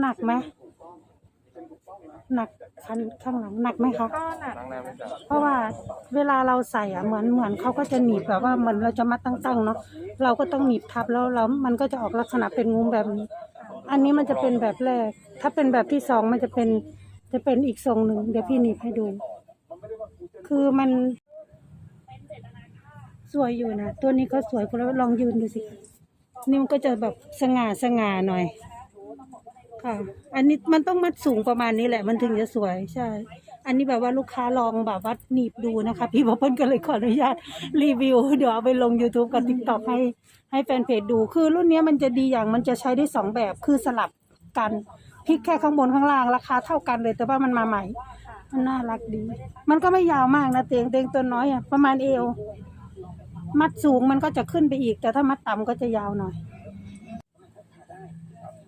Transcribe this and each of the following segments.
หนักไหมหนักคันข้างหลังหนักไหมคะ ก็หนักนั่งได้ไหมจ๊ะเพราะว่าเวลาเราใส่อะเหมือนเหมือนเขาก็จะหนีบแบบว่าเหมือนเราจะมัดตั้งๆเนาะเราก็ต้องหนีบทับแล้วแล้วมันก็จะออกลักษณะเป็นงูแบบนี้ อันนี้มันจะเป็นแบบแรก ถ้าเป็นแบบที่สองมันจะเป็นจะเป็นอีกทรงหนึ่งเดี๋ยวพี่หนีบให้ดู คือมันสวยอยู่นะตัวนี้ก็สวยคุณแล้วลองยืนดูสินี่มันก็จะแบบสง่าสง่าหน่อย ค่ะ อันนี้มันต้องมัดสูงประมาณนี้แหละ มันถึงจะสวยใช่ อันนี้แบบว่าลูกค้าลองแบบว่าหนีบดูนะคะ พี่บอเปิ้ลก็เลยขออนุญาตรีวิว เดี๋ยวเอาไปลง YouTube กับ TikTok ให้ให้แฟนเพจดู คือรุ่นนี้มันจะดีอย่างมันจะใช้ได้สองแบบคือสลับกันพลิกแค่ข้างบนข้างล่างราคาเท่ากันเลย แต่ว่ามันมาใหม่ มันน่ารักดี มันก็ไม่ยาวมากนะเตียงเตียงตัวน้อยอะประมาณเอว มัดสูงมันก็จะขึ้นไปอีก แต่ถ้ามัดต่ำก็จะยาวหน่อย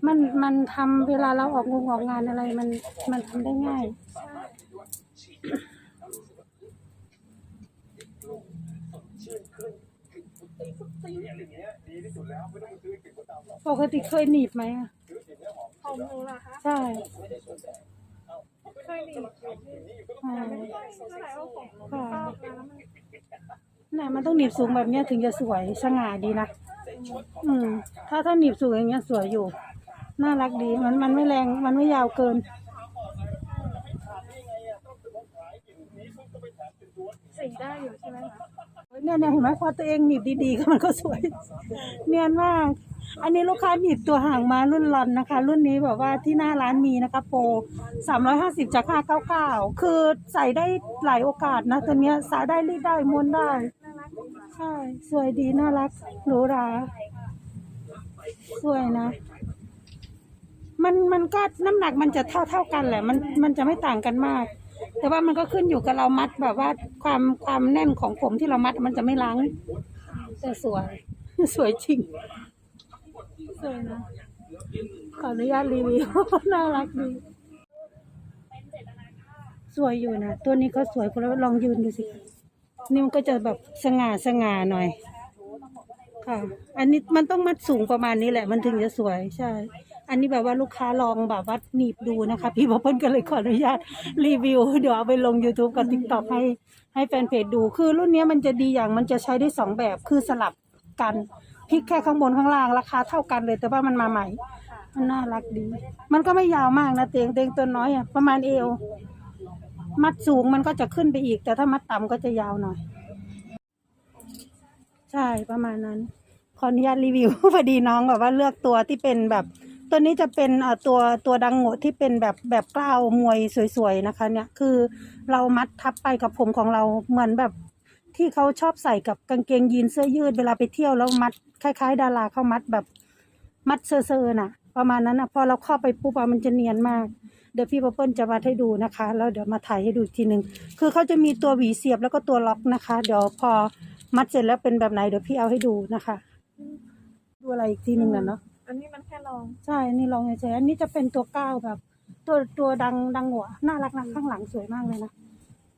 มันมันทำเวลาเราออกงงออกงานอะไรมันมันทำได้ง่าย ปกติเคยหนีบไหมอะของหนูเหรอคะใช่เคยหนีบอยู่อ่าแต่ไม่ค่อยเท่าไหร่เพราะของหนูชอบนะแล้วมันน่ะมันต้องหนีบสูงแบบเนี้ยถึงจะสวยสง่าดีนะอืมถ้าถ้าหนีบสูงอย่างเงี้ยสวยอยู่ น่ารักดีมันมันไม่แรงมันไม่ยาวเกิน สีได้อยู่ใช่ไหมคะเนี่ยเนี่ยเห็นไหมพอตัวเองหนีบดีๆก็มันก็สวย เนียนมาก อันนี้ลูกค้าหนีบตัวห่างมารุ่นรอนนะคะ รุ่นนี้แบบว่าที่หน้าร้านมีนะคะ โปรสามร้อยห้าสิบจากห้าเก้าเก้าคือใส่ได้หลายโอกาสนะตัวเนี้ยสาได้รีดได้ม้วนได้น่ารักดีค่ะใช่สวยดีน่ารักหรูหราสวยนะ มันมันก็น้ำหนักมันจะเท่าเท่ากันแหละมันมันจะไม่ต่างกันมาก แต่ว่ามันก็ขึ้นอยู่กับเรามัดแบบว่าความความแน่นของผมที่เรามัดมันจะไม่ล้างแต่สวย สวยจริงสวยนะขออนุญาตรีวิว น่ารักดีสวยอยู่นะตัวนี้ก็สวยคุณแล้วลองยืนดูสินี่มันก็จะแบบสง่าสง่าหน่อยค่ะ อันนี้มันต้องมัดสูงประมาณนี้แหละ มันถึงจะสวยใช่ อันนี้แบบว่าลูกค้าลองแบบว่าหนีบดูนะคะ พี่บอเปิ้ลก็เลยขออนุญาตรีวิว เดี๋ยวเอาไปลง YouTube กับ TikTok ให้ให้แฟนเพจดู คือรุ่นนี้มันจะดีอย่างมันจะใช้ได้สองแบบคือสลับกันพลิกแค่ข้างบนข้างล่างราคาเท่ากันเลย แต่ว่ามันมาใหม่ มันน่ารักดี มันก็ไม่ยาวมากนะเตียงเตียงตัวน้อยอะประมาณเอว มัดสูงมันก็จะขึ้นไปอีก แต่ถ้ามัดต่ำก็จะยาวหน่อย ใช่ประมาณนั้นขออนุญาตรีวิว พอดีน้องแบบว่าเลือกตัวที่เป็นแบบ ตัวนี้จะเป็นเอ่อตัวตัวดังโงะที่เป็นแบบแบบกล้าวมวยสวยๆนะคะ เนี่ยคือเรามัดทับไปกับผมของเราเหมือนแบบที่เขาชอบใส่กับกางเกงยีนเสื้อยืดเวลาไปเที่ยวแล้วมัดคล้าย ๆ ดาราเขามัดแบบมัดเซอร์ๆน่ะ ประมาณนั้นนะพอเราเข้าไปปุ๊บมันจะเนียนมาก เดี๋ยวพี่ปอเปิ้ลจะมาให้ดูนะคะ แล้วเดี๋ยวมาถ่ายให้ดูทีหนึ่งคือเขาจะมีตัวหวีเสียบแล้วก็ตัวล็อกนะคะ เดี๋ยวพอมัดเสร็จแล้วเป็นแบบไหนเดี๋ยวพี่เอาให้ดูนะคะ ดูอะไรอีกทีหนึ่งนะเนาะ อันนี้มันแค่ลองใช่นี่ลองเฉยๆอันนี้จะเป็นตัวก้าวแบบ ตัวตัวดังดังหัวน่ารักนะข้างหลังสวยมากเลยนะ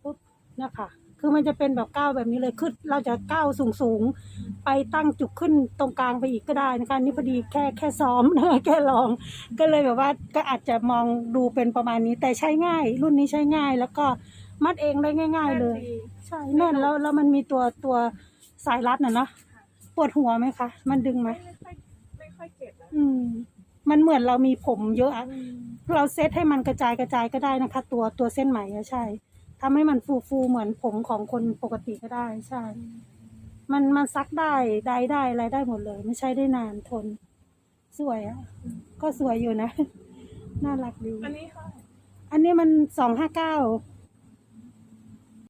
ปุ๊บเนี่ยค่ะ คือมันจะเป็นแบบก้าวแบบนี้เลยคือเราจะก้าวสูงสูงๆไปตั้งจุดขึ้นตรงกลางไปอีกก็ได้นะคะนี่พอดีแค่แค่ซ้อมนะ แค่ลอง ก็เลยแบบว่าก็อาจจะมองดูเป็นประมาณนี้แต่ใช้ง่าย รุ่นนี้ใช้ง่าย แล้วก็มัดเองได้ง่าย ๆ เลยใช่แน่นแล้วแล้วมันมีตัวตัวสายรัดน่ะเนาะปวดหัวไหมคะ มันดึงไหมไม่ค่อยไม่ค่ อยเจ็บนะอืม มันเหมือนเรามีผมเยอะอะอืมเราเซตให้มันกระจายกระจายก็ได้นะคะ ตัวตัวเส้นไหมอะใช่ทำให้มันฟูฟูๆเหมือนผมของคนปกติก็ได้ ใช่ มันมันซักได้ได้ได้อะไรได้หมดเลย ไม่ใช่ได้นานทน สวยอะก็สวยอยู่นะ น่ารักดี อันนี้เท่าไหร่อันนี้มันสองห้าเก้า